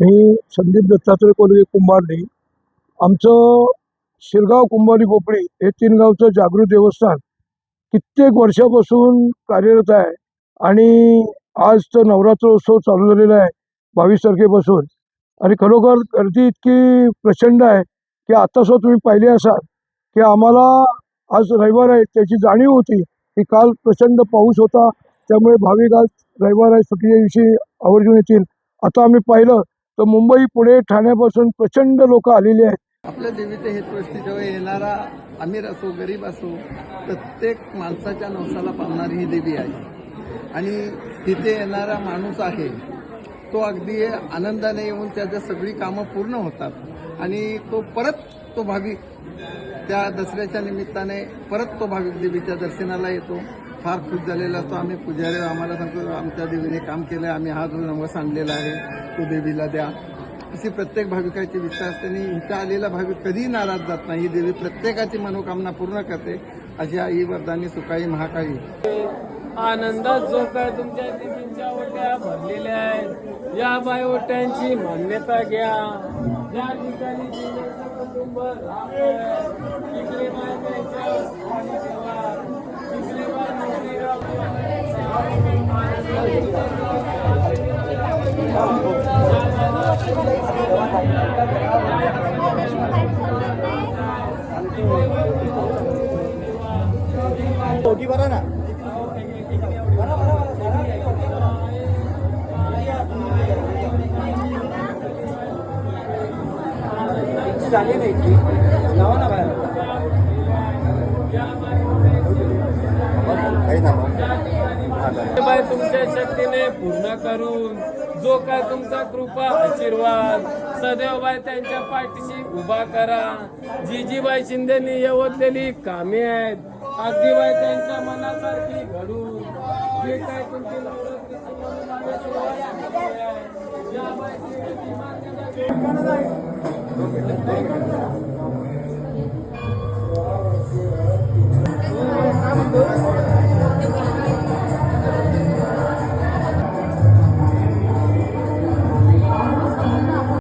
मी संदीप दत्तात्रय कोलगे कुंभारली आमचं शिरगाव कुंभारी पोपळी हे तीन गावचं जागृत देवस्थान कित्येक वर्षापासून कार्यरत आहे आणि आज तर नवरात्र उत्सव चालू झालेला आहे बावीस तारखेपासून. आणि खरोखर गर्दी इतकी प्रचंड आहे की आता सुद्धा तुम्ही पाहिले असाल की आम्हाला आज रविवार आहे त्याची जाणीव होती की काल प्रचंड पाऊस होता त्यामुळे भाविक आज रविवार आहे सुट्टीच्या दिवशी आवर्जून येतील. आता आम्ही पाहिलं तर मुंबई पुणे ठाण्यापासून प्रचंड लोक आलेली आहेत. आपल्या देवीचे हे जेव्हा येणारा अमीर असो गरीब असो प्रत्येक माणसाच्या नवसाला पावणारी ही देवी आहे. आणि तिथे येणारा माणूस आहे तो अगदी आनंदाने येऊन त्याच्या सगळी कामं पूर्ण होतात. आणि तो परत तो भाविक त्या दसऱ्याच्या निमित्ताने परत तो भाविक देवीच्या दर्शनाला येतो. फार खुश झालेला असतो. आम्ही पुजारी आम्हाला सांगतो आमच्या देवीने काम केलं आम्ही हा जो नवस आणलेला आहे तो देवीला द्या. अशी प्रत्येक भाविकाची इच्छा असते आणि इथं आलेला भाविक कधीही नाराज जात नाही. ही देवी प्रत्येकाची मनोकामना पूर्ण करते. अशी आई वरदानी सुकाई महाकाळी आनंदात जो काय तुमच्या देवींच्या ओट्या भरलेल्या आहेत. या बाय ओट्यांची मान्यता घ्या. या ठिकाणी कुटुंब इकडे इकडे बाय तुमच्या शक्तीने पूर्ण करून जो काय तुमचा कृपा आशीर्वाद सदैवबाई त्यांच्या पाठीशी उभा करा. जिजीबाई शिंदेनी यवतलेली कामे आहेत. अगदी त्यांच्या मनासारखी घडून जे काय तुमची